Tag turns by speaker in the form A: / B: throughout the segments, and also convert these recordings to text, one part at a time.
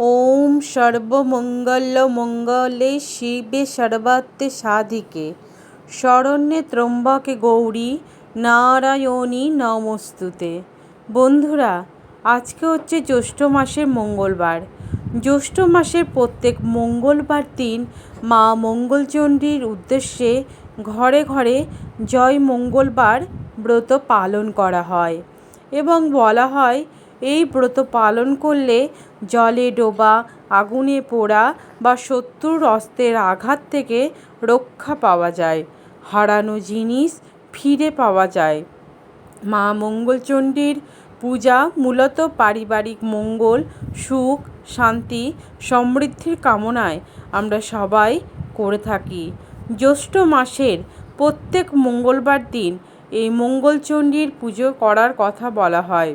A: ওম সর্বমঙ্গলমঙ্গলে শিবে সর্বাত্মে সাধিকে। শরণ্যে ত্রম্বকে গৌরী, নারায়ণী নমস্তুতে। বন্ধুরা, আজকে হচ্ছে জ্যৈষ্ঠ মাসের মঙ্গলবার। জ্যৈষ্ঠ মাসের প্রত্যেক মঙ্গলবার দিন মা মঙ্গলচণ্ডীর উদ্দেশ্যে ঘরে ঘরে জয় মঙ্গলবার ব্রত পালন করা হয়। এবং বলা হয়, এই ব্রত পালন করলে জলে ডোবা, আগুনে পোড়া বা শত্রুর অস্ত্রের আঘাত থেকে রক্ষা পাওয়া যায়। হারানো জিনিস ফিরে পাওয়া যায়। মা মঙ্গলচণ্ডীর পূজা মূলত পারিবারিক মঙ্গল, সুখ, শান্তি, সমৃদ্ধির কামনায় আমরা সবাই করে থাকি। জ্যৈষ্ঠ মাসের প্রত্যেক মঙ্গলবার দিন এই মঙ্গলচণ্ডীর পুজো করার কথা বলা হয়।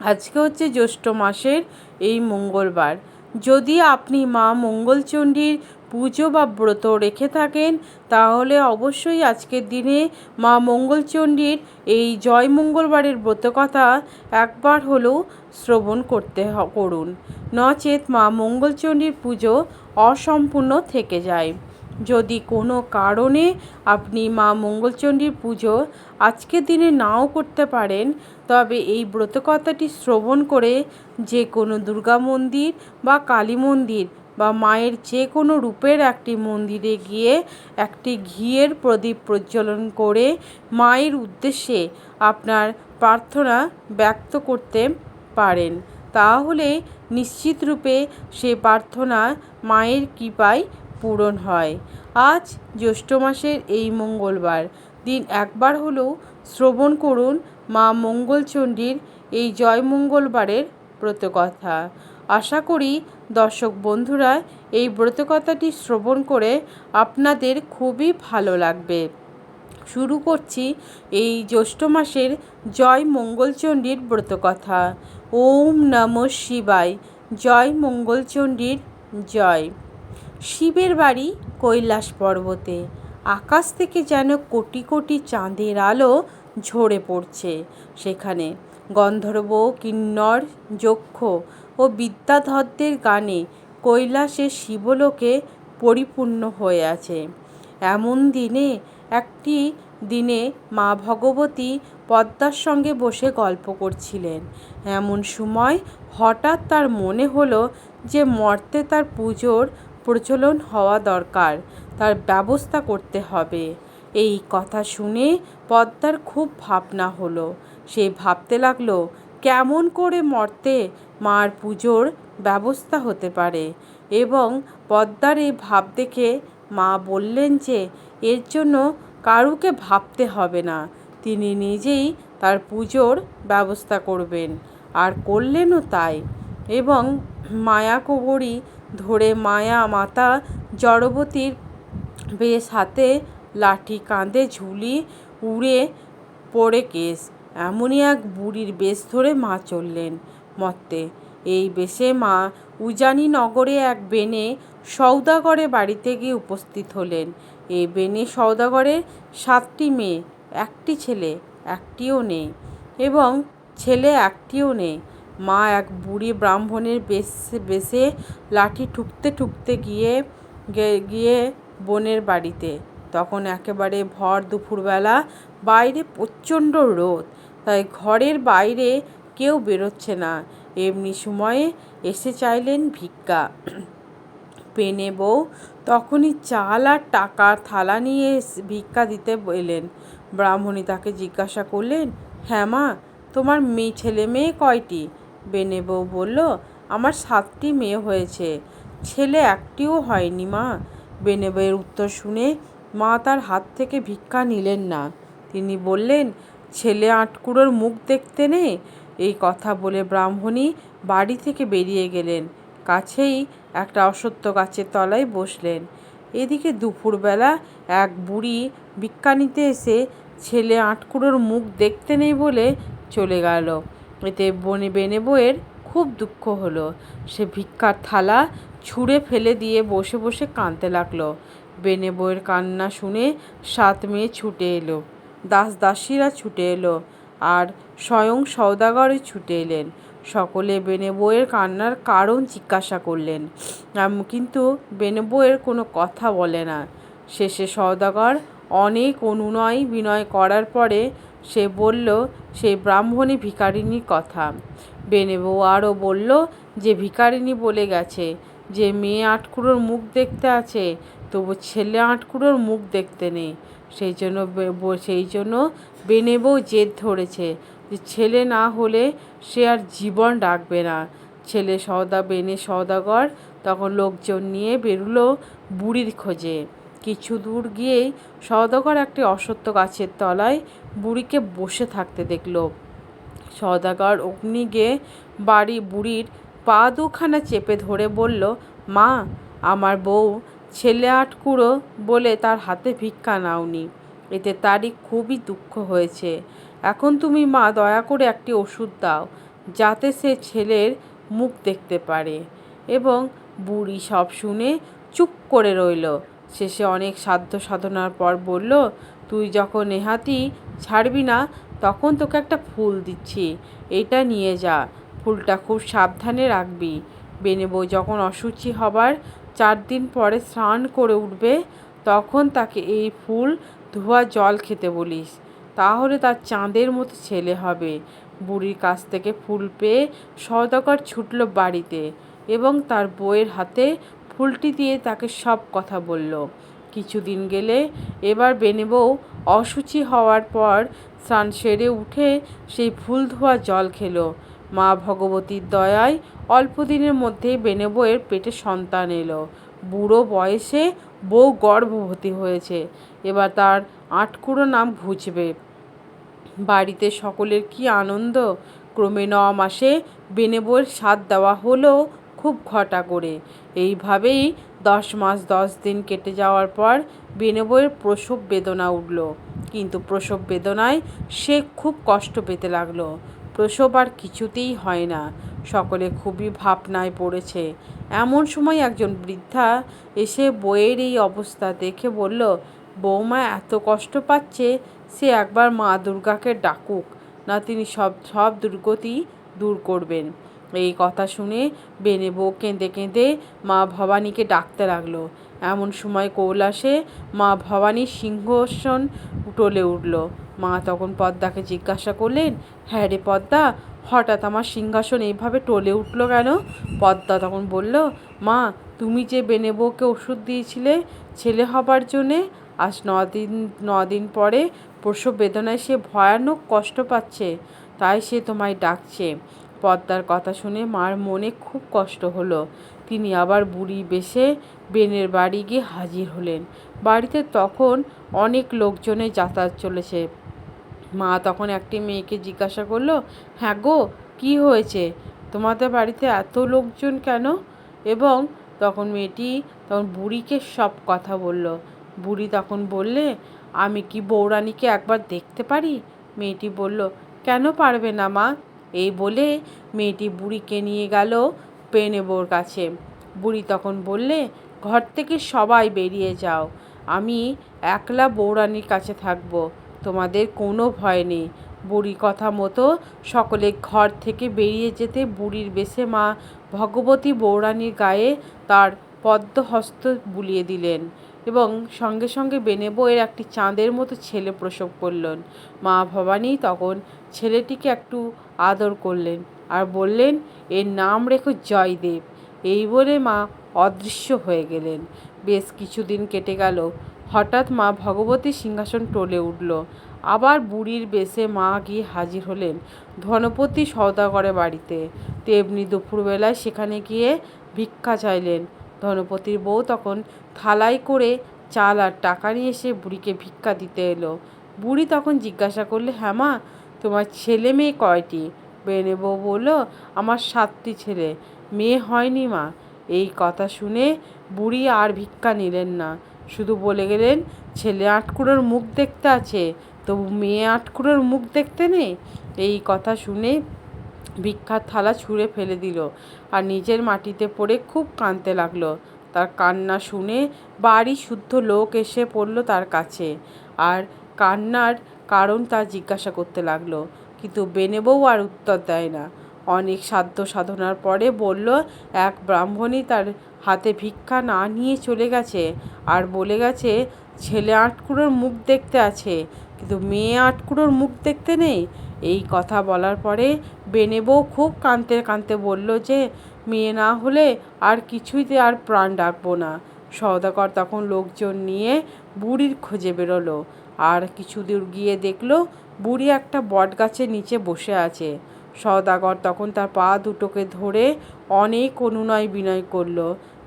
A: আজকে হচ্ছে জ্যৈষ্ঠ মাসের এই মঙ্গলবার। যদি আপনি মা মঙ্গলচণ্ডীর পুজো বা ব্রত রেখে থাকেন, তাহলে অবশ্যই আজকের দিনে মা মঙ্গলচণ্ডীর এই জয় মঙ্গলবারের ব্রতকথা একবার হলেও শ্রবণ করতে করুন। নচেত মা মঙ্গলচণ্ডীর পুজো অসম্পূর্ণ থেকে যায়। যদি কোনো কারণে আপনি মা মঙ্গলচণ্ডীর পুজো আজকের দিনে নাও করতে পারেন, তবে এই ব্রতকথাটি শ্রবণ করে যে কোনো দুর্গা মন্দির বা কালী মন্দির বা মায়ের যে কোনো রূপের একটি মন্দিরে গিয়ে একটি ঘিয়ের প্রদীপ প্রজ্বলন করে মায়ের উদ্দেশ্যে আপনার প্রার্থনা ব্যক্ত করতে পারেন। তাহলে নিশ্চিত রূপে সে প্রার্থনা মায়ের কৃপায় পূরণ হয়। আজ জ্যৈষ্ঠ মাসের এই মঙ্গলবার। দিন একবার হলেও শ্রবণ করুন মা মঙ্গলচণ্ডীর এই জয় মঙ্গলবারের ব্রতকথা। আশা করি দর্শক বন্ধুরা এই ব্রতকথাটি শ্রবণ করে আপনাদের খুবই ভালো লাগবে। শুরু করছি এই জ্যৈষ্ঠ মাসের জয় মঙ্গলচণ্ডীর ব্রতকথা। ওম নম শিবায়। জয় মঙ্গলচণ্ডীর জয়। শিবের বাড়ি কৈলাস পর্বতে। আকাশ থেকে যেন কোটি কোটি চাঁদের আলো ঝরে পড়ছে। সেখানে গন্ধর্ব, কিন্নর, যক্ষ ও বিদ্যাধরদের গানে কৈলাসের শিবলোকে পরিপূর্ণ হয়ে আছে। এমন দিনে, একটি দিনে মা ভগবতী পদ্মার সঙ্গে বসে গল্প করছিলেন। এমন সময় হঠাৎ তার মনে হলো যে মর্তে তার পুজোর প্রচলন হওয়া দরকার, তার ব্যবস্থা করতে হবে। এই কথা শুনে পদ্মার খুব ভাবনা হলো। সে ভাবতে লাগল, কেমন করে মর্তে মার পুজোর ব্যবস্থা হতে পারে? এবং পদ্মার এই ভাব দেখে মা বললেন যে, এর জন্য কারুকে ভাবতে হবে না। তিনি নিজেই তার পুজোর ব্যবস্থা করবেন। আর করলেনও তাই। এবং মায়া কুবরী ধরে মায়া মাতা জড়বতীর বেশ হাতে লাঠি কাঁধে ঝুলি উড়ে পড়ে কেস এমনই এক বুড়ির বেশ ধরে মা চললেন মর্তে এই বেশে মা উজানি নগরে এক বেনে সৌদাগরে বাড়িতে গিয়ে উপস্থিত হলেন। এই বেনে সৌদাগরের সাতটি মেয়ে, একটি ছেলে, একটিও নেই এবং ছেলে একটিও নেই। মা এক বুড়ি ব্রাহ্মণের বেশ, বেশে লাঠি ঠুকতে ঠুকতে গিয়ে গিয়ে বোনের বাড়িতে। তখন একেবারে ভর দুপুরবেলা, বাইরে প্রচণ্ড রোদ। তাই ঘরের বাইরে কেউ বেরোচ্ছে না। এমনি সময়ে এসে চাইলেন ভিক্ষা। পেনে বউ তখনই চাল আর টাকা থালা নিয়ে ভিক্ষা দিতে এলেন। ব্রাহ্মণী তাকে জিজ্ঞাসা করলেন হ্যাঁ মা, তোমার মেয়ে, ছেলে মেয়ে কয়টি? বেনে বউ বলল, আমার সাতটি মেয়ে হয়েছে, ছেলে একটিও হয়নি মা। বেনে বউয়ের উত্তর শুনে মা তার হাত থেকে ভিক্ষা নিলেন না। তিনি বললেন, ছেলে আটকুড়োর মুখ দেখতে নে এই কথা বলে ব্রাহ্মণী বাড়ি থেকে বেরিয়ে গেলেন। কাছেই একটা অসত্য গাছের তলায় বসলেন। এদিকে দুপুরবেলা এক বুড়ি ভিক্ষা নিতে এসে ছেলে আটকুড়োর মুখ দেখতে নেই বলে চলে গেল। এতে বনে বেনে বইয়ের খুব দুঃখ হলো। সে ভিক্ষার থালা ছুঁড়ে ফেলে দিয়ে বসে বসে কাঁদতে লাগল। বেনে বইয়ের কান্না শুনে সাত মেয়ে ছুটে এলো। দাস দাসীরা ছুটে এলো আর স্বয়ং সৌদাগরে ছুটে এলেন। সকলে বেনে বউয়ের কান্নার কারণ জিজ্ঞাসা করলেন। কিন্তু বেনে বউয়ের কোনো কথা বলে না। শেষে সওদাগর অনেক অনুনয় বিনয় করার পরে সে বলল সেই ব্রাহ্মণী ভিকারিনীর কথা। বেনে বউ আরও বলল, যে ভিকারিনী বলে গেছে, যে মেয়ে আটকুড়োর মুখ দেখতে আছে, তবু ছেলে আটকুড়োর মুখ দেখতে নেই। সেই জন্য সেই জন্য বেনে বউ জেদ ধরেছে, যে ছেলে না হলে সে আর জীবন রাখবে না। ছেলে সওদা বেনে সওদাগর তখন লোকজন নিয়ে বেরুলো বুড়ির খোঁজে। কিছু দূর গিয়েই সওদাগর একটি অসত্য গাছের তলায় বুড়িকে বসে থাকতে দেখল। সওদাগর অগ্নি গিয়ে বাড়ি বুড়ির পা দুখানা চেপে ধরে বলল, মা, আমার বউ ছেলে আটকুড়ো বলে তার হাতে ভিক্ষা নাওনি। এতে তারই খুবই দুঃখ হয়েছে। এখন তুমি, মা, দয়া করে একটি ওষুধ দাও, যাতে সে ছেলের মুখ দেখতে পারে। এবং বুড়ি সব শুনে চুপ করে রইল। শেষে অনেক সাধ্য সাধনার পর বলল তুই যখন নেহাতি ছাড়বি না, তখন তোকে একটা ফুল দিচ্ছি। এটা নিয়ে যা। ফুলটা খুব সাবধানে রাখবি। বেনে বউ যখন অসুচি হবার চার দিন পরে স্নান করে উঠবে, তখন তাকে এই ফুল ধোয়া জল খেতে বলিস। তাহলে তার চাঁদের মতো ছেলে হবে। বুড়ির কাছ থেকে ফুল পেয়ে সওদাগর ছুটল বাড়িতে এবং তার বউয়ের হাতে ফুলটি দিয়ে তাকে সব কথা বলল। কিছুদিন গেলে এবার বেনে বউ অসুচি হওয়ার পর স্নান সেরে উঠে সেই ফুল ধোয়া জল খেলো। মা ভগবতীর দয়ায় অল্প দিনের মধ্যেই বেনে বউয়ের পেটে সন্তান এলো। বুড়ো বয়সে বউ গর্ভবতী হয়েছে। এবার তার আটকুড়ো নাম ঘুচবে। বাড়িতে সকলের কি আনন্দ? ক্রমে ন মাসে বেনে বউয়ের সাথ দেওয়া হলো খুব ঘটা করে। এইভাবেই দশ মাস দশ দিন কেটে যাওয়ার পর বেনে বউয়ের প্রসব বেদনা উঠল। কিন্তু প্রসব বেদনায় সে খুব কষ্ট পেতে লাগল। প্রসব আর কিছুতেই হয় না। সকলে খুবই ভাবনায় পড়েছে। এমন সময় একজন বৃদ্ধা এসে বইয়ের এই অবস্থা দেখে বলল, বৌমা এত কষ্ট পাচ্ছে, সে একবার মা দুর্গাকে ডাকুক, না তিনি সব সব দুর্গতি দূর করবেন। এই কথা শুনে বেনে বউ কেঁদে কেঁদে মা ভবানীকে ডাকতে লাগল। এমন সময় কৈলাসে মা ভবানীর সিংহাসন টলে উঠল। মা তখন পদ্মাকে জিজ্ঞাসা করলেন হ্যাঁ রে পদ্মা, হঠাৎ আমার সিংহাসন এইভাবে টলে উঠল কেন? পদ্মা তখন বলল, মা, তুমি যে বেনে বউকে ওষুধ দিয়েছিলে ছেলে হবার জন্যে, আজ দিন দিন পরে প্রসব বেদনায় সে ভয়ানক কষ্ট পাচ্ছে, তাই সে তোমায় ডাকছে। পদ্মার কথা শুনে মার মনে খুব কষ্ট হলো। তিনি আবার বুড়ি বেশে বেনের বাড়ি গিয়ে হাজির হলেন। বাড়িতে তখন অনেক লোকজনের যাতায়াত চলেছে। মা তখন একটি মেয়েকে জিজ্ঞাসা করল হ্যাঁ গো, কী হয়েছে? তোমাদের বাড়িতে এত লোকজন কেন? এবং তখন মেয়েটি তখন বুড়িকে সব কথা বলল। বুড়ি তখন বললে, আমি কি বৌরানীকে একবার দেখতে পারি? মেয়েটি বলল, কেন পারবে না মা? এই বলে মেয়েটি বুড়িকে নিয়ে গেল পেনেবোর কাছে। বুড়ি তখন বললে, ঘর থেকে সবাই বেরিয়ে যাও। আমি একলা বৌরানীর কাছে থাকব। তোমাদের কোনো ভয় নেই। বুড়ি কথা মতো সকলে ঘর থেকে বেরিয়ে যেতে বুড়ির বেশে মা ভগবতী বৌরানীর গায়ে তার পদ্মহস্ত বুলিয়ে দিলেন। এবং সঙ্গে সঙ্গে বেনে বউয়ের একটি চাঁদের মতো ছেলে প্রসব করলেন। মা ভবানী তখন ছেলেটিকে একটু আদর করলেন আর বললেন, এর নাম রেখো জয়দেব। এই বলে মা অদৃশ্য হয়ে গেলেন। বেশ কিছুদিন কেটে গেল। হঠাৎ মা ভগবতী সিংহাসন টলে উঠল। আবার বুড়ির বেশে মা গিয়ে হাজির হলেন ধনপতি সওদাগরের বাড়িতে। তেমনি দুপুরবেলায় সেখানে গিয়ে ভিক্ষা চাইলেন। ধনপতির বউ তখন থালায় করে চাল আর টাকা নিয়ে এসে বুড়িকে ভিক্ষা দিতে এলো। বুড়ি তখন জিজ্ঞাসা করলে হ্যাঁ মা, তোমার ছেলে মেয়ে কয়টি? বেনে বউ বলল, আমার সাতটি ছেলে। মেয়ে হয়নি মা। এই কথা শুনে বুড়ি আর ভিক্ষা নিলেন না। শুধু বলে গেলেন, ছেলে আটকুড়োর মুখ দেখতে আছে, তবু মেয়ে আটকুড়োর মুখ দেখতে নেই? এই কথা শুনে ভিক্ষার থালা ছুঁড়ে ফেলে দিল আর নিজের মাটিতে পড়ে খুব কাঁদতে লাগল। তার কান্না শুনে বাড়ি শুদ্ধ লোক এসে পড়ল তার কাছে। আর কান্নার কারণ তা জিজ্ঞাসা করতে লাগল, কিন্তু বেনে বউ আর উত্তর দেয় না। অনেক সাধ্য সাধনার পরে বলল, এক ব্রাহ্মণই তার হাতে ভিক্ষা না নিয়ে চলে গেছে আর বলে গেছে, ছেলে আটকুড়োর মুখ দেখতে আছে, কিন্তু মেয়ে আটকুড়োর মুখ দেখতে নেই? এই কথা বলার পরে বেনে বউ খুব কাঁদতে কাঁদতে বলল যে মেয়ে না হলে আর কিছুইতে আর প্রাণ ডাকবো না। সওদাগর তখন লোকজন নিয়ে বুড়ির খোঁজে বেরোলো। আর কিছু দূর গিয়ে দেখল, বুড়ি একটা বট গাছের নিচে বসে আছে। সওদাগর তখন তার পা দুটোকে ধরে অনেক অনুনয় বিনয় করল,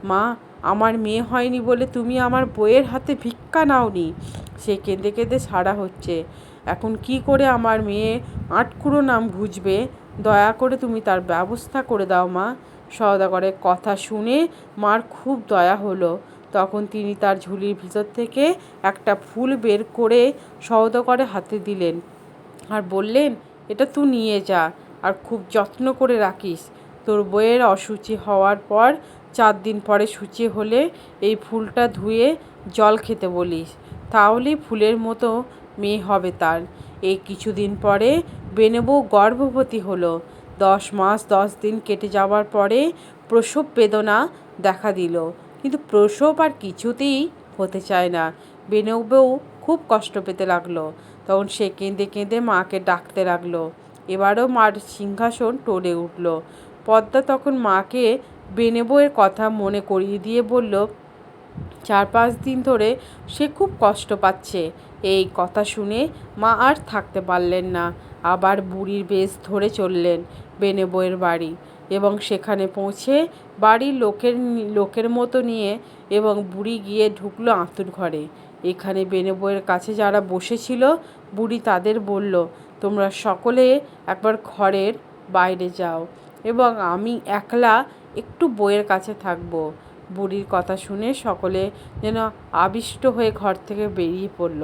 A: মা, আমার মেয়ে হয়নি বলে তুমি আমার বইয়ের হাতে ভিক্ষা নাওনি? সে কেঁদে কেঁদে সারা হচ্ছে। এখন কি করে আমার মেয়ে আটকুড়ো নাম ঘুচবে দয়া করে তুমি তার ব্যবস্থা করে দাও মা। সওদাগরের কথা শুনে মার খুব দয়া হলো। তখন তিনি তার ঝুলির ভিতর থেকে একটা ফুল বের করে সওদাগরের হাতে দিলেন আর বললেন, এটা তুই নিয়ে যা আর খুব যত্ন করে রাখিস। তোর বইয়ের অসুচি হওয়ার পর চার দিন পরে সূচি হলে এই ফুলটা ধুয়ে জল খেতে বলিস। তাহলেই ফুলের মতো মেয়ে হবে তার। এই কিছুদিন পরে বেনেবু গর্ভবতী হলো। দশ মাস, দশ দিন কেটে যাওয়ার পরে প্রসব বেদনা দেখা দিল। কিন্তু প্রসব আর কিছুতেই হতে চায় না। বেনেবউ খুব কষ্ট পেতে লাগল। তখন সে কেঁদে কেঁদে মাকে ডাকতে লাগল। এবারও মার সিংহাসন টলে উঠল। পদ্মা তখন মাকে বেনেবইয়ের কথা মনে করিয়ে দিয়ে বলল, চার পাঁচ দিন ধরে সে খুব কষ্ট পাচ্ছে। এই কথা শুনে মা আর থাকতে পারলেন না। আবার বুড়ির বেশ ধরে চললেন। বেনেবইয়ের বাড়ি এবং সেখানে পৌঁছে বাড়ির লোকের লোকের মতো নিয়ে এবং বুড়ি গিয়ে ঢুকলো আঁতুর ঘরে। এখানে বেনে বইয়ের কাছে যারা বসেছিল, বুড়ি তাদের বলল, তোমরা সকলে একবার ঘরের বাইরে যাও এবং আমি একলা একটু বইয়ের কাছে থাকব। বুড়ির কথা শুনে সকলে যেন আবিষ্ট হয়ে ঘর থেকে বেরিয়ে পড়ল।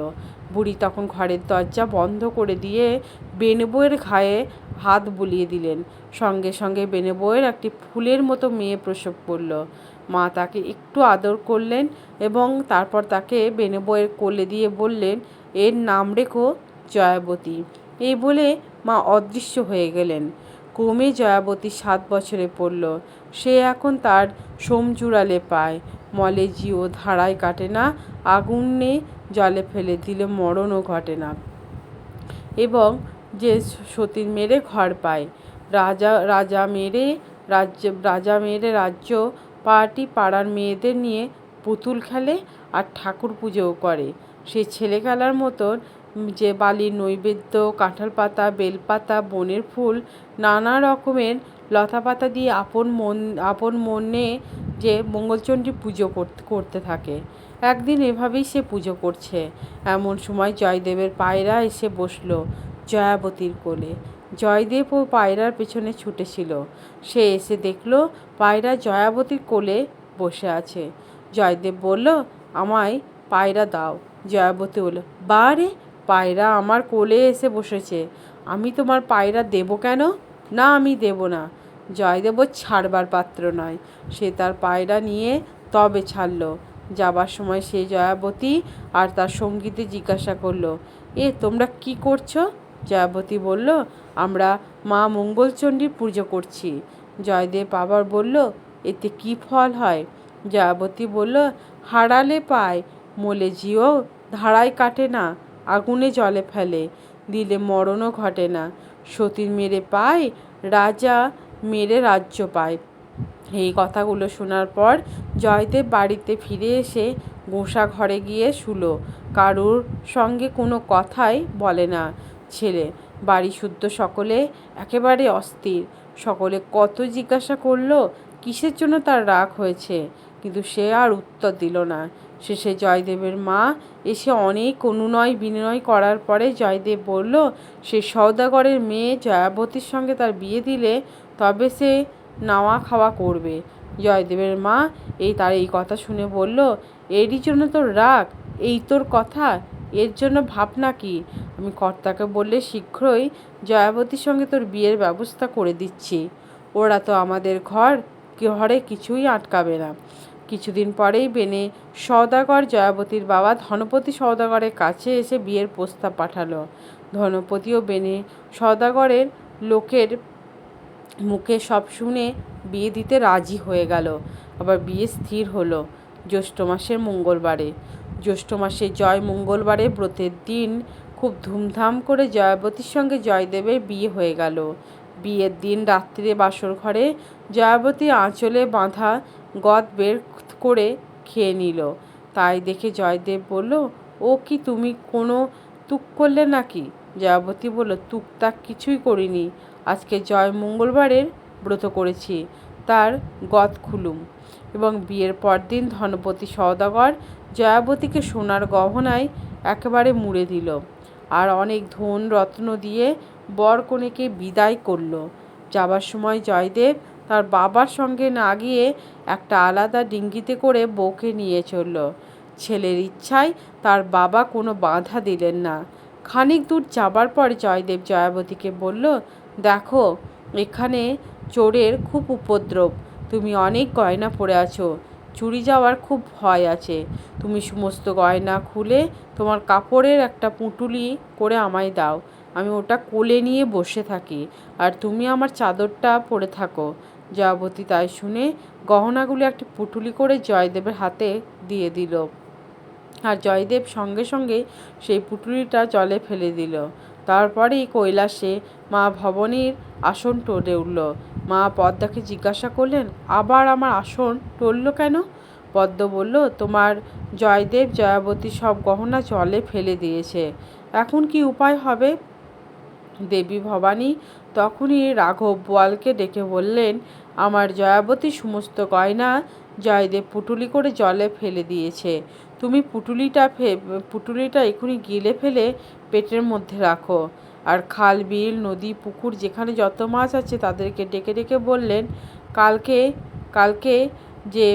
A: বুড়ি তখন ঘরের দরজা বন্ধ করে দিয়ে বেনবইয়ের ঘায়ে হাত বুলিয়ে দিলেন। সঙ্গে সঙ্গে বেনবইয়ের একটি ফুলের মতো মেয়ে প্রসব করল। মা তাকে একটু আদর করলেন এবং তারপর তাকে বেনবইয়ের কোলে দিয়ে বললেন, এর নাম রেখো জয়াবতী। এই বলে মা অদৃশ্য হয়ে গেলেন। ক্রমে জয়াবতী সাত বছরে পড়ল। সে এখন তার সোমজুড়ালে পায়। মলে জিও ধারায় কাটে না, আগুনে জলে ফেলে দিলে মরণও ঘটে না। এবং যে সতীর মেরে ঘর পায়। রাজা রাজা মেরে রাজ্য, রাজা মেরে রাজ্য পার্টি পাড়ার মেয়েদের নিয়ে পুতুল খেলে আর ঠাকুর পুজোও করে। সে ছেলে খেলার মতন যে বালির নৈবেদ্য, কাঁঠাল পাতা বেলপাতা বনের ফুল, নানা রকমের লতা পাতা দিয়ে আপন মন, আপন মনে যে মঙ্গলচণ্ডী পুজো করতে থাকে। একদিন এভাবেই সে পুজো করছে। এমন সময় জয়দেবের পায়রা এসে বসল জয়াবতীর কোলে। জয়দেব ও পায়রার পেছনে ছুটেছিল সে এসে দেখল পায়রা জয়াবতীর কোলে বসে আছে। জয়দেব বলল, আমায় পায়রা দাও। জয়াবতী বলল বা রে পায়রা আমার কোলে এসে বসেছে। আমি তোমার পায়রা দেব কেন? না, আমি দেব না। জয়দেব ছাড়বার পাত্র নয়। সে তার পায়রা নিয়ে তবে ছাড়ল। যাবার সময় সে জয়াবতী আর তার সঙ্গীতে জিজ্ঞাসা করল, এ, তোমরা কি করছ? জয়াবতী বলল, আমরা মা মঙ্গলচণ্ডীর পুজো করছি। জয়দেব আবার বলল, এতে কি ফল হয়? জয়াবতী বলল, হারালে পায়, মলে জিও, ধারায় কাটে না। আগুনে জলে ফেলে। দিলে মরণও ঘটে না। সতীর মেরে পায়, রাজা মেরে রাজ্য পায়। এই কথাগুলো শোনার পর জয়দেব বাড়িতে ফিরে এসে গোঁসা ঘরে গিয়ে শুলো। কারুর সঙ্গে কোনো কথাই বলে না। ছেলে বাড়ি শুদ্ধ সকলে একেবারে অস্থির। সকলে কত জিজ্ঞাসা করল কিসের জন্য তার রাগ হয়েছে? কিন্তু সে আর উত্তর দিল না। শেষে জয়দেবের মা এসে অনেক অনুনয় বিনয় করার পরে জয়দেব বলল, সে সৌদাগরের মেয়ে জয়াবতীর সঙ্গে তার বিয়ে দিলে তবে সে নাওয়া খাওয়া করবে। জয়দেবের মা এই তার এই কথা শুনে বলল, এরই জন্য তোর রাগ? এই তোর কথা? এর জন্য ভাবনা কি? আমি কর্তাকে বললে শীঘ্রই জয়াবতীর সঙ্গে তোর বিয়ের ব্যবস্থা করে দিচ্ছি। ওরা তো আমাদের ঘর ঘরে কিছুই আটকাবে না। কিছুদিন পরেই বেনে সওদাগর জয়াবতীর বাবা ধনপতি সওদাগরের কাছে এসে বিয়ের প্রস্তাব পাঠালো। ধনপতি ও বেনে সওদাগরের লোকের মুখে সব শুনে বিয়ে দিতে রাজি হয়ে গেল। আবার বিয়ে স্থির হলো জ্যৈষ্ঠ মাসের মঙ্গলবারে। জ্যৈষ্ঠ মাসে জয় মঙ্গলবারে ব্রতের দিন খুব ধুমধাম করে জয়াবতীর সঙ্গে জয়দেবের বিয়ে হয়ে গেল। বিয়ের দিন রাত্রিরে বাসর ঘরে জয়াবতী আঁচলে বাঁধা গদ বের করে খেয়ে নিল। তাই দেখে জয়দেব বলল, ও কি তুমি কোনো তুক করলে নাকি? জয়াবতী বলল তুকতাক কিছুই করিনি। আজকে জয় মঙ্গলবারের ব্রত করেছি, তার গদ খুলুম। এবং বিয়ের পরদিন ধনপতি সওদাগর জয়াবতীকে সোনার গহনায় একেবারে মুড়ে দিল আর অনেক ধন রত্ন দিয়ে বর কনেকে বিদায় করল। যাবার সময় জয়দেব তার বাবার সঙ্গে না গিয়ে একটা আলাদা ডিঙ্গিতে করে বউকে নিয়ে চলল। ছেলের ইচ্ছায় তার বাবা কোনো বাধা দিলেন না। খানিক দূর যাবার পর জয়দেব জয়াবতীকে বলল, দেখো, এখানে চোরের খুব উপদ্রব। তুমি অনেক গয়না পরে আছো। চুরি যাওয়ার খুব ভয় আছে। তুমি সমস্ত গয়না খুলে তোমার কাপড়ের একটা পুঁটুলি করে আমায় দাও। আমি ওটা কোলে নিয়ে বসে থাকি। আর তুমি আমার চাদরটা পরে থাকো। জয়াবতী তাই শুনে গহনাগুলি একটি পুটুলি করে জয়দেবের হাতে দিয়ে দিল। আর জয়দেব সঙ্গে সঙ্গে সেই পুটুলিটা জলে ফেলে দিল। তারপরেই কৈলাসে মা ভবনীর আসন টলে উঠল। মা পদ্মাকে জিজ্ঞাসা করলেন, আবার আমার আসন টলল কেন? পদ্ম বলল, তোমার জয়দেব জয়াবতী সব গহনা জলে ফেলে দিয়েছে। এখন কি উপায় হবে? দেবী ভবানী তখনই রাঘব বোয়ালকে ডেকে বললেন, আমার জয়াবতী সমস্ত গয়না জয়দেব পুটুলি করে জলে ফেলে দিয়েছে। তুমি পুটুলিটা ফে, পুটুলিটা এখনই গিলে ফেলে পেটের মধ্যে রাখো। আর খাল, বিল, নদী, পুকুর যেখানে যত মাছ আছে তাদেরকে ডেকে ডেকে বললেন, কালকে কালকে যে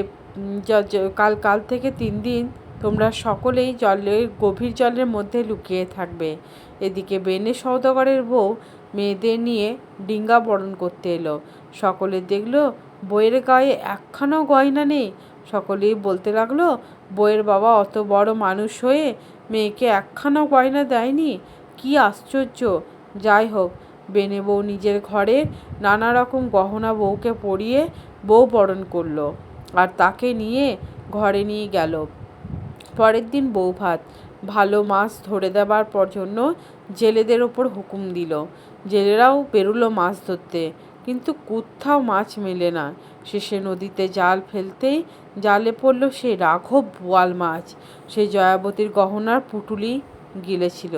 A: কাল কাল থেকে তিন দিন তোমরা সকলেই জলের, গভীর জলের মধ্যে লুকিয়ে থাকবে। এদিকে বেনে সৌদাগরের বউ মেয়েদের নিয়ে ডিঙ্গা বরণ করতে এলো। সকলে দেখল, বইয়ের গায়ে একখানাও গয়না নেই। সকলেই বলতে লাগল, বইয়ের বাবা অত বড় মানুষ হয়ে মেয়েকে একখানাও গয়না দেয়নি। কি আশ্চর্য! যাই হোক, বেনে বউ নিজের ঘরে নানা রকম গহনা বউকে পরিয়ে বউ বরণ করল আর তাকে নিয়ে ঘরে নিয়ে গেল। পরের দিন বউ ভাত, ভালো মাছ ধরে দেবার পর জন্য জেলেদের ওপর হুকুম দিল। জেলেরাও বেরোলো মাছ ধরতে, কিন্তু কোথাও মাছ মেলে না। শেষে নদীতে জাল ফেলতেই জালে পড়ল সেই রাঘব বোয়াল মাছ। সেই জয়াবতীর গহনার পুটুলি গিলেছিল।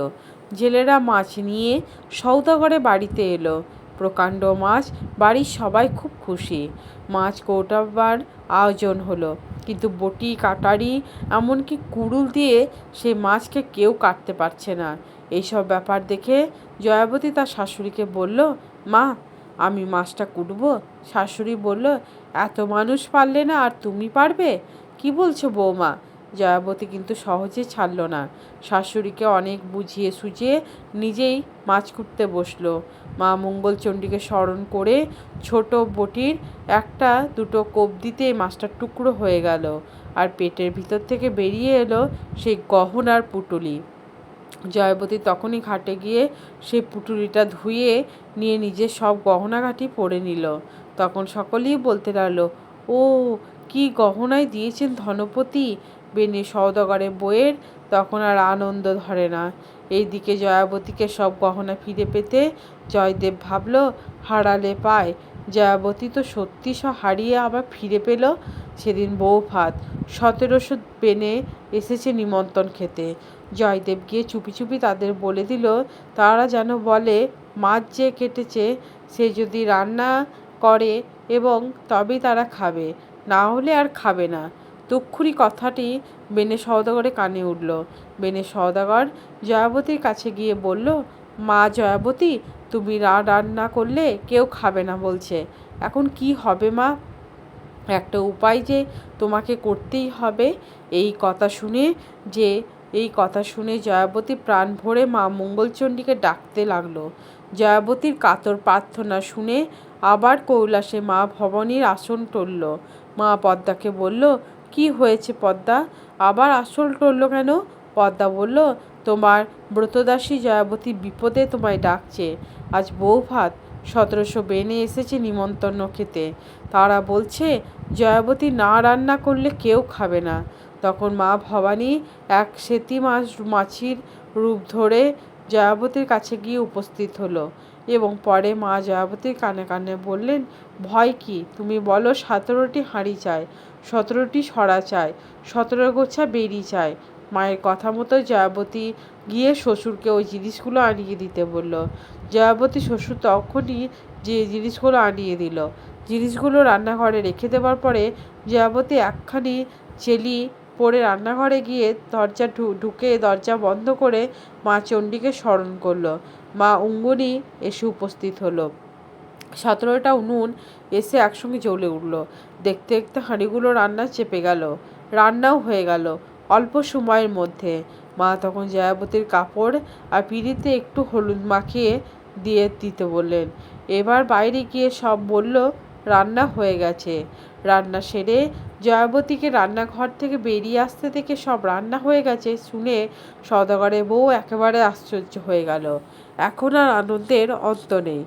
A: জেলেরা মাছ নিয়ে সৌদাগরে বাড়িতে এলো। প্রকাণ্ড মাছ, বাড়ির সবাই খুব খুশি। মাছ কৌটাবার আয়োজন হলো, কিন্তু বটি, কাটারি, এমনকি কুড়ুল দিয়ে সেই মাছকে কেউ কাটতে পারছে না। এইসব ব্যাপার দেখে জয়াবতী তার শাশুড়িকে বলল, মা, আমি মাছটা কুটবো। শাশুড়ি বলল, এত মানুষ পারলে না আর তুমি পারবে? কি বলছো বৌমা? জয়াবতী কিন্তু সহজে ছাড়ল না। শাশুড়িকে অনেক বুঝিয়ে সুঝিয়ে নিজেই মাছ কুটতে বসল। মা মঙ্গলচণ্ডীকে স্মরণ করে ছোট বটির একটা দুটো কোপ দিতে মাছটার টুকরো হয়ে গেল। আর পেটের ভিতর থেকে বেরিয়ে এলো সেই গহনার পুটুলি। জয়বতী তখনই ঘাটে গিয়ে সেই পুটুলিটা ধুয়ে নিয়ে নিজের সব গহনাঘাটি পরে নিল। তখন সকলেই বলতে লাগল, ও, কি গহনায় দিয়েছেন ধনপতি? বেনে সওদাগরের বইয়ের তখন আর আনন্দ ধরে না। এইদিকে জয়াবতীকে সব গহনা ফিরে পেতে জয়দেব ভাবল, হারালে পায়। জয়াবতী তো সত্যি সব হারিয়ে আবার ফিরে পেল সেদিন বউ ভাত সতেরোশো বেনে এসেছে নিমন্ত্রণ খেতে। জয়দেব গিয়ে চুপি চুপি তাদের বলে দিল, তারা যেন বলে, মাছ যে কেটেছে, সে যদি রান্না করে এবং তবেই তারা খাবে, না হলে আর খাবে না। তক্ষুরি কথাটি বেনে সওদাগরে কানে উঠল। বেনে সওদাগর জয়াবতীর কাছে গিয়ে বলল, মা জয়াবতী, তুমি রান্না করলে কেউ খাবে না, বলছে। এখন কি হবে মা? একটা উপায় যে তোমাকে করতেই হবে, এই কথা শুনে যে এই কথা শুনে জয়াবতী প্রাণ ভরে মা মঙ্গলচণ্ডীকে ডাকতে লাগল। জয়াবতীর কাতর প্রার্থনা শুনে আবার কৈলাসে মা ভবনীর আসন টলল। মা পদ্মাকে বলল, কি হয়েছে পদ্মা? আবার আসল টলল কেন? পদ্মা বলল, তোমার ব্রতদাসী জয়াবতী বিপদে তোমায় ডাকছে। আজ বউ ভাত সতেরোশো বেনে এসেছে নিমন্ত্রণ খেতে। তারা বলছে, জয়াবতী না রান্না করলে কেউ খাবে না। তখন মা ভবানী এক সেতি মাছ, মাছির রূপ ধরে জয়াবতীর কাছে গিয়ে উপস্থিত হলো এবং পরে মা জয়াবতীর কানে কানে বললেন, ভয় কি? তুমি বলো, সতেরোটি হাঁড়ি চাই, সতেরোটি সরা চাই, সতেরো গোছা বেরি চাই। মায়ের কথা মতো জয়াবতী গিয়ে শ্বশুরকে ওই জিনিসগুলো আনিয়ে দিতে বলল। জয়াবতী শ্বশুর তখনই যে জিনিসগুলো আনিয়ে দিল, জিনিসগুলো রান্নাঘরে রেখে দেওয়ার পরে জয়াবতী একখানি চেলি পরে রান্নাঘরে গিয়ে দরজা ঢুকে দরজা বন্ধ করে মা চণ্ডীকে স্মরণ করল। মা অঙ্গনি এসে উপস্থিত হলো। সতেরোটা উনুন এসে একসঙ্গে জ্বলে উঠল। দেখতে দেখতে হাঁড়িগুলো রান্না চেপে গেল। রান্নাও হয়ে গেল অল্প সময়ের মধ্যে। মা তখন জয়াবতীর কাপড় আর পিড়িতে একটু হলুদ মাখিয়ে দিয়ে দিতে বললেন। এবার বাইরে গিয়ে সব বলল, রান্না হয়ে গেছে। রান্না সেরে জয়াবতীকে রান্নাঘর থেকে বেরিয়ে আসতে থেকে সব রান্না হয়ে গেছে শুনে সদাগরের বউ একেবারে আশ্চর্য হয়ে গেল। এখন আর আনন্দের অন্ত নেই।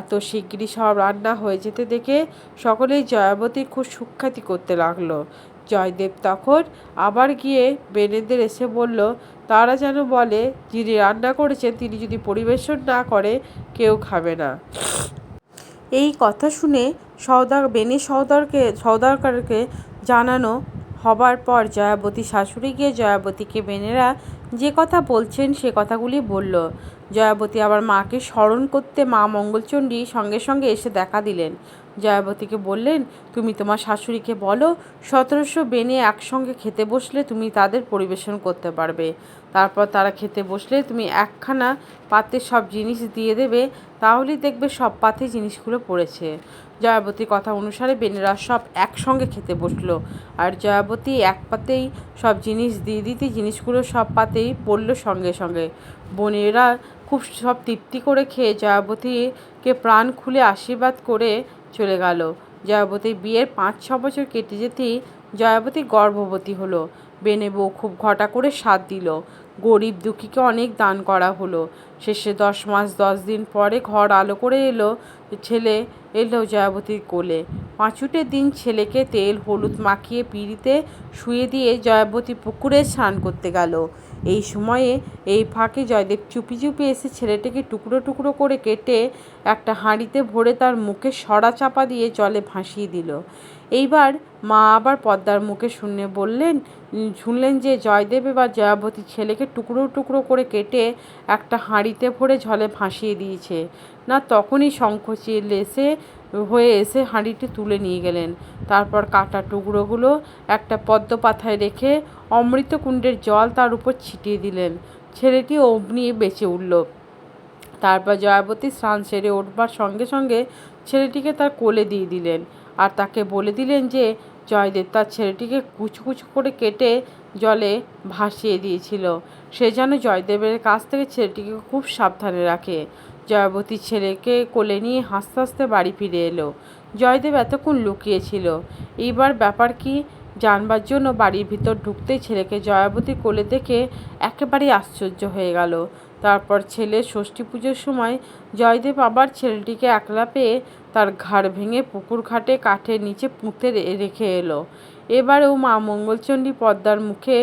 A: এত শিগগিরই সব রান্না হয়ে যেতে দেখে সকলেই জয়াবতীর খুব সুখ্যাতি করতে লাগল। জয়দেব তখন আবার গিয়ে বেনেদের এসে বলল, তারা যেন বলে, যিনি রান্না করেছেন তিনি যদি পরিবেশন না করে, কেউ খাবে না। এই কথা শুনে সওদার বেনে সওদারকে, সওদারকারকে জানানো হবার পর জয়াবতী শাশুড়ি গিয়ে জয়াবতীকে বেনেরা যে কথা বলছেন সে কথাগুলি বলল। জয়াবতী আবার মাকে স্মরণ করতে মা মঙ্গলচণ্ডী সঙ্গে সঙ্গে এসে দেখা দিলেন। জয়াবতীকে বললেন, তুমি তোমার শাশুড়িকে বলো, সতেরোশো বেনে একসঙ্গে খেতে বসলে তুমি তাদের পরিবেশন করতে পারবে। তারপর তারা খেতে বসলে তুমি একখানা পাতে সব জিনিস দিয়ে দেবে, তাহলেই দেখবে সব পাতে জিনিসগুলো পড়েছে। জয়াবতীর কথা অনুসারে বেনেরা সব একসঙ্গে খেতে বসল। আর জয়াবতী এক পাতেই সব জিনিস দিয়ে দিতে জিনিসগুলো সব পাতেই পড়ল সঙ্গে সঙ্গে। বোনেরা খুব সব তৃপ্তি করে খেয়ে জয়াবতীকে প্রাণ খুলে আশীর্বাদ করে চলে গেল। জয়াবতীর বিয়ের পাঁচ ছ বছর কেটে যেতেই জয়াবতী গর্ভবতী হলো। বেনে বউ খুব ঘটা করে সাথ দিল। গরিব দুঃখীকে অনেক দান করা হলো। শেষে দশ মাস দশ দিন পরে ঘর আলো করে এলো ছেলে এলো জয়াবতীর কোলে। পাঁচুটের দিন ছেলেকে তেল, হলুদ মাখিয়ে পিড়িতে শুয়ে দিয়ে জয়াবতী পুকুরে স্নান করতে গেল। এই সময়ে এই ফাঁকে জয়দেব চুপি চুপি এসে ছেলেটিকে টুকরো টুকরো করে কেটে একটা হাঁড়িতে ভরে তার মুখে সরা চাপা দিয়ে জলে ভাসিয়ে দিল। এইবার মা আবার পদ্মার মুখে শুনে বললেন, শুনলেন যে জয়দেব এবার জয়াবতী ছেলেকে টুকরো টুকরো করে কেটে একটা হাঁড়িতে ভরে জলে ভাসিয়ে দিয়েছে। না, তখনই শঙ্খ এসে, হয়ে এসে হাঁড়িটি তুলে নিয়ে গেলেন। তারপর কাটা টুকরোগুলো একটা পদ্ম পাথায় রেখে অমৃতকুণ্ডের জল তার উপর ছিটিয়ে দিলেন। ছেলেটি অগ্নি বেঁচে উঠল। তারপর জয়াবতী স্নান সেরে উঠবার সঙ্গে সঙ্গে ছেলেটিকে তার কোলে দিয়ে দিলেন। আর তাকে বলে দিলেন যে, জয়দেব তার ছেলেটিকে কুচু কুচু করে কেটে জলে ভাসিয়ে দিয়েছিল। সে যেন জয়দেবের কাছ থেকে ছেলেটিকে খুব সাবধানে রাখে। জয়াবতী ছেলেকে কোলে নিয়ে হাসতে হাসতে বাড়ি ফিরে এলো। জয়দেব এতক্ষণ লুকিয়েছিল। এইবার ব্যাপার কি? জানবার জন্য বাড়ির ভিতর ঢুকতেই ছেলেকে জয়াবতী কোলে দেখে একেবারেই আশ্চর্য হয়ে গেল। তারপর ছেলে ষষ্ঠী পুজোর সময় জয়দেব আবার ছেলেটিকে একলা পেয়ে তার ঘাড় ভেঙে পুকুর ঘাটে কাঠের নিচে পুঁতে রেখে এলো। এবারেও মা মঙ্গলচণ্ডী পদ্মার মুখে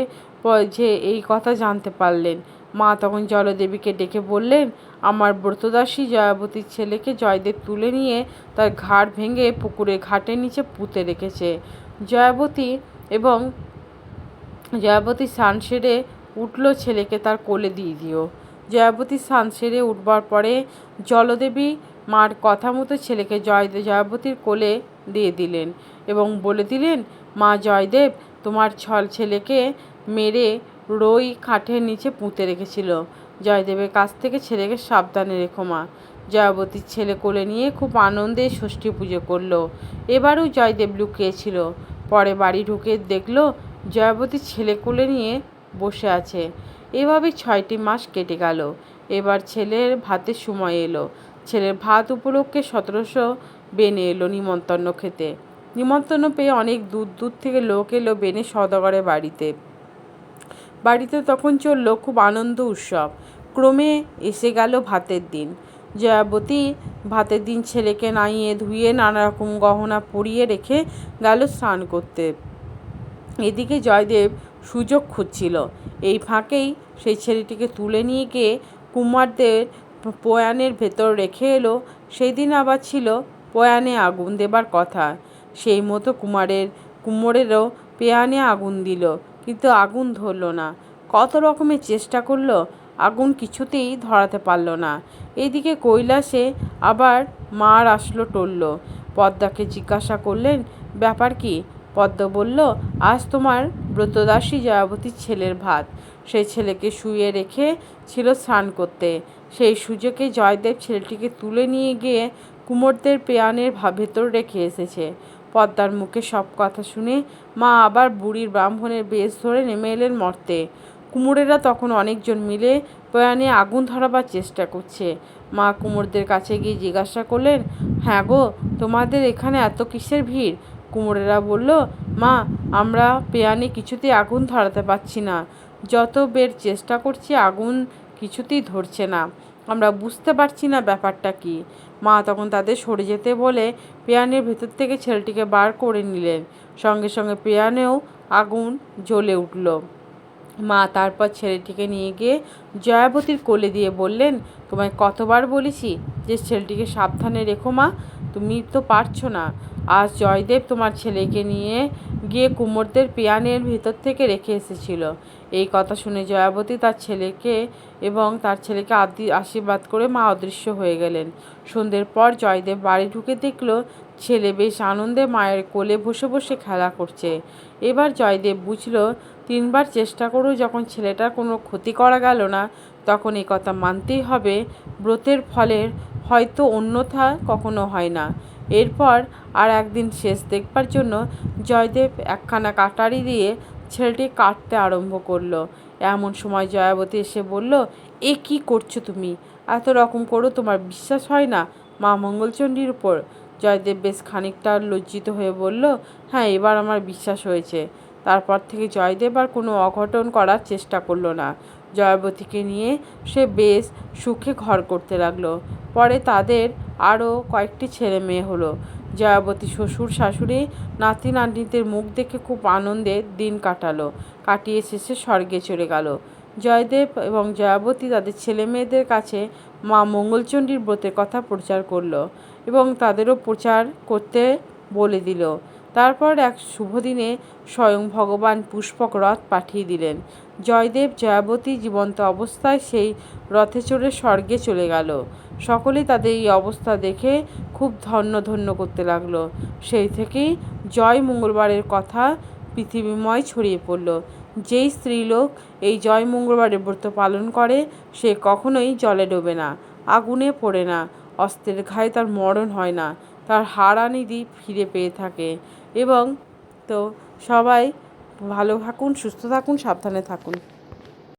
A: যে এই কথা জানতে পারলেন। মা তখন জলদেবীকে ডেকে বললেন, আমার ব্রতদাসী জয়াবতীর ছেলেকে জয়দেব তুলে নিয়ে তার ঘাড় ভেঙে পুকুরে ঘাটের নিচে পুঁতে রেখেছে। জয়াবতী এবং জয়াবতী স্নান সেরে উঠল ছেলেকে তার কোলে দিয়ে দিও জয়াবতী স্নান সেরে উঠবার পরে জলদেবী মার কথা মতো ছেলেকে জয়, জয়াবতীর কোলে দিয়ে দিলেন এবং বলে দিলেন, মা জয়দেব, তোমার ছল ছেলেকে মেরে রই কাঠের নিচে পুঁতে রেখেছিল। জয়দেবের কাছ থেকে ছেলেকে সাবধানে রেখো মা। জয়াবতীর ছেলে কোলে নিয়ে খুব আনন্দে ষষ্ঠী পুজো করল। এবারও জয়দেব লুকিয়েছিল। পরে বাড়ি ঢুকে দেখল জয়াবতী ছেলে কোলে নিয়ে বসে আছে। এভাবে ছয়টি মাস কেটে গেল। এবার ছেলের ভাতের সময় এলো। ছেলের ভাত উপলক্ষে সতেরোশো বেনে এলো নিমন্ত্রণ খেতে। নিমন্ত্রণ পেয়ে অনেক দূর দূর থেকে লোক এলো বেনে সদাগরের বাড়িতে। বাড়িতে তখন চলল খুব আনন্দ উৎসব। ক্রমে এসে গেল ভাতের দিন। জয়াবতী ভাতের দিন ছেলেকে নাইয়ে ধুয়ে নানা রকম গহনা পরিয়ে রেখে গেল স্নান করতে। এদিকে জয়দেব সুযোগ খুঁজছিল। এই ফাঁকেই সেই ছেলেটিকে তুলে নিয়ে গিয়ে কুমারদের পয়ানের ভেতর রেখে এলো। সেই দিন আবার ছিল পয়ানে আগুন দেবার কথা। সেই মতো কুমারের, কুমোরেরও পেয়ানে আগুন দিল, কিন্তু আগুন ধরল না। কত রকমের চেষ্টা করল, আগুন কিছুতেই ধরাতে পারল না। এদিকে কৈলাসে আবার মার আসলো টলল। পদ্মাকে জিজ্ঞাসা করলেন, ব্যাপার কি? পদ্ম বলল, আজ তোমার ব্রতদাসী জয়াবতীর ছেলের ভাত। সেই ছেলেকে শুয়ে রেখে ছিল স্নান করতে। সেই সুযোগে জয়দেব ছেলেটিকে তুলে নিয়ে গিয়ে কুমোরদের পেয়ানের ভেতর রেখে এসেছে। পদ্মার মুখে সব কথা শুনে মা আবার বুড়ির ব্রাহ্মণের বেশ ধরে নেমে এলেন মর্তে। কুমোরেরা তখন অনেকজন মিলে প্রয়াণে আগুন ধরাবার চেষ্টা করছে। মা কুমোরদের কাছে গিয়ে জিজ্ঞাসা করলেন হ্যাঁ গো, তোমাদের এখানে এত কিসের ভিড়? কুমোরেরা বলল, মা, আমরা পেয়ানে কিছুতেই আগুন ধরাতে পারছি না। যত বের চেষ্টা করছি, আগুন কিছুতেই ধরছে না। আমরা বুঝতে পারছি না ব্যাপারটা কি। মা তখন তাদের সরে যেতে বলে পেয়ানের ভেতর থেকে ছেলেটিকে বার করে নিলেন। সঙ্গে সঙ্গে পেয়ানেও আগুন জ্বলে উঠল। মা তারপর ছেলেটিকে নিয়ে গিয়ে জয়াবতীর কোলে দিয়ে বললেন, তোমায় কতবার বলেছি যে ছেলেটিকে সাবধানে রেখো মা, তুমি তো পারছ না। আজ জয়দেব তোমার ছেলেকে নিয়ে গিয়ে কুমোরদের পিয়ানের ভেতর থেকে রেখে এসেছিল। এই কথা শুনে জয়াবতী তার ছেলেকে এবং তার ছেলেকে আদি আশীর্বাদ করে মা অদৃশ্য হয়ে গেলেন। সন্ধ্যের পর জয়দেব বাড়ি ঢুকে দেখল ছেলে বেশ আনন্দে মায়ের কোলে বসে বসে খেলা করছে। এবার জয়দেব বুঝল, তিনবার চেষ্টা করেও যখন ছেলেটার কোনো ক্ষতি করা গেল না, তখন এই কথা মানতেই হবে, ব্রতের ফলের হয়তো অন্যথা কখনো হয় না। এরপর আর একদিন শেষ দেখবার জন্য জয়দেব একখানা কাটারি দিয়ে ছেলেটি কাটতে আরম্ভ করল। এমন সময় জয়াবতী এসে বলল, এ কি করছ তুমি? এত রকম করো তোমার বিশ্বাস হয় না মা মঙ্গলচণ্ডীর উপর। জয়দেব বেশ খানিকটা লজ্জিত হয়ে বলল হ্যাঁ এবার আমার বিশ্বাস হয়েছে। তারপর থেকে জয়দেব আর কোনো অঘটন করার চেষ্টা করল না। জয়াবতীকে নিয়ে সে বেশ সুখে ঘর করতে লাগল। পরে তাদের আরও কয়েকটি ছেলে মেয়ে হলো। জয়াবতী শ্বশুর, শাশুড়ি, নাতি, নাতনিদের মুখ দেখে খুব আনন্দে দিন কাটালো। কাটিয়ে শেষে স্বর্গে চলে গেল। জয়দেব এবং জয়াবতী তাদের ছেলে মেয়েদের কাছে মা মঙ্গলচণ্ডীর ব্রতের কথা প্রচার করল এবং তাদেরও প্রচার করতে বলে দিল। তারপর এক শুভ দিনে স্বয়ং ভগবান পুষ্পক রথ পাঠিয়ে দিলেন। জয়দেব, জয়াবতী জীবন্ত অবস্থায় সেই রথে চড়ে স্বর্গে চলে গেল। সকলেই তাদের এই অবস্থা দেখে খুব ধন্য ধন্য করতে লাগল। সেই থেকেই জয় মঙ্গলবারের কথা পৃথিবীময় ছড়িয়ে পড়ল। যেই স্ত্রীলোক এই জয় মঙ্গলবারের ব্রত পালন করে, সে কখনোই জলে ডোবে না, আগুনে পড়ে না, অস্ত্রের ঘায়ে তার মরণ হয় না, তার হারানিধি ফিরে পেয়ে থাকে। এবং তো সবাই ভালো থাকুন, সুস্থ থাকুন, সাবধানে থাকুন।